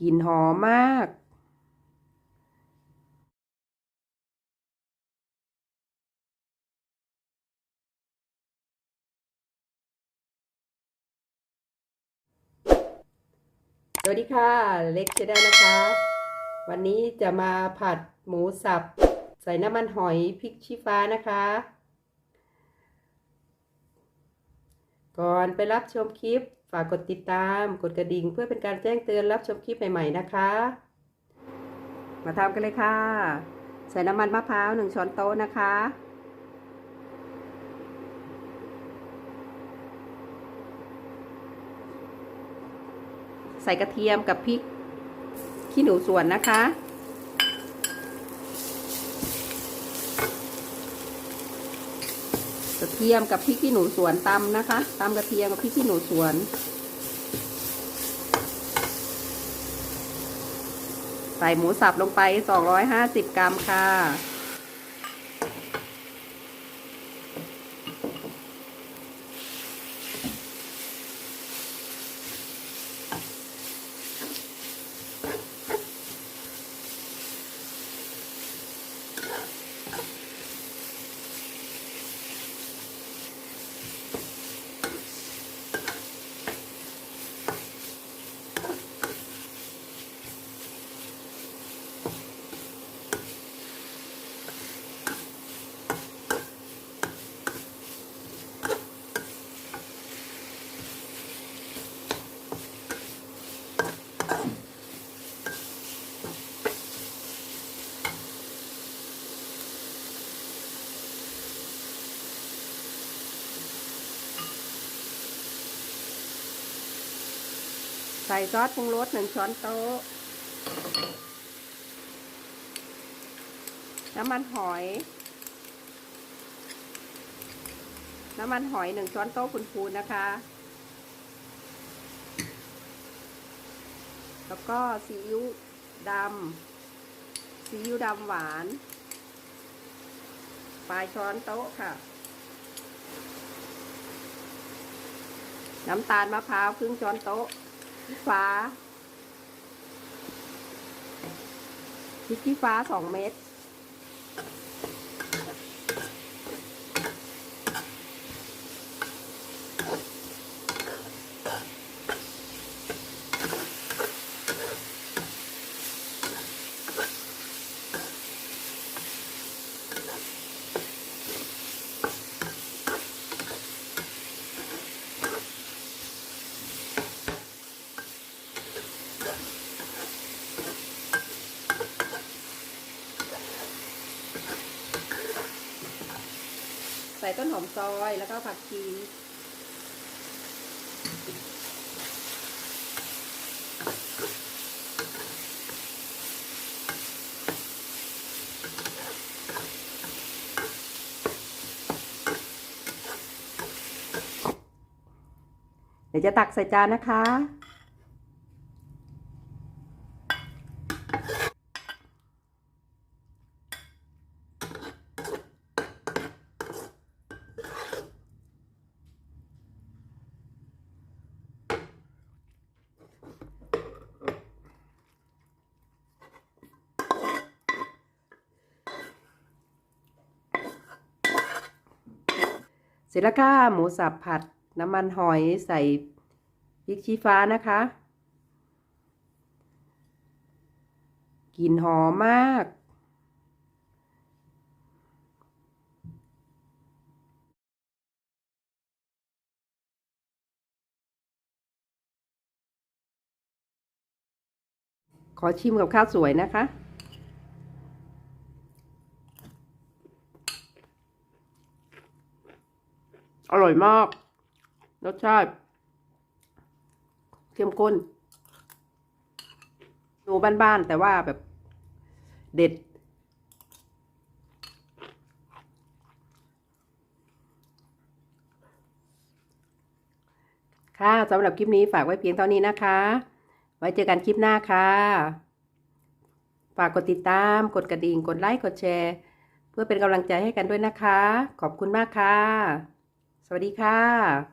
กลิ่นหอมมาก สวัสดีค่ะ เล็กเชดเดนะคะ วันนี้จะมาผัดหมูสับ ใส่น้ำมันหอยพริกชี้ฟ้านะคะ ก่อนไปรับชมคลิป ฝากกดติดตาม กดกระดิ่ง เพื่อเป็นการแจ้งเตือนรับชมคลิปใหม่ๆนะคะ มาทำกันเลยค่ะ ใส่น้ำมันมะพร้าวหนึ่งช้อนโต๊ะนะคะ ใส่กระเทียมกับพริกขี้หนูส่วนนะคะ กระเทียมกับพริกขี้หนูสวนตำนะคะตำกระเทียมกับพริกขี้หนูสวนใส่หมูสับลงไป 250 กรัมค่ะ ใส่ซอสปรุงรสหนึ่งช้อนโต๊ะ น้ำมันหอย น้ำมันหอยหนึ่งช้อนโต๊ะพูนๆนะคะ แล้วก็ซีอิ๊วดำซีอิ๊วดำหวานปลายช้อนโต๊ะค่ะ น้ำตาลมะพร้าวครึ่งช้อนโต๊ะ ฟ้าพริกขี้ฟ้าสองเม็ด ใส่ต้นหอมซอยแล้วก็ผักชีเดี๋ยวจะตักใส่จานนะคะ เสร็จแล้วค่ะหมูสับผัดน้ำมันหอยใส่พริกชี้ฟ้านะคะกลิ่นหอมมาก ขอชิมกับข้าวสวยนะคะ อร่อยมาก รสชาติเข้มข้นดูบ้านๆ แต่ว่าแบบเด็ด ค่ะสำหรับคลิปนี้ฝากไว้เพียงเท่านี้นะคะ ไว้เจอกันคลิปหน้าค่ะ ฝากกดติดตาม กดกระดิ่ง กดไลค์ กดแชร์ เพื่อเป็นกำลังใจให้กันด้วยนะคะ ขอบคุณมากค่ะ สวัสดีค่ะ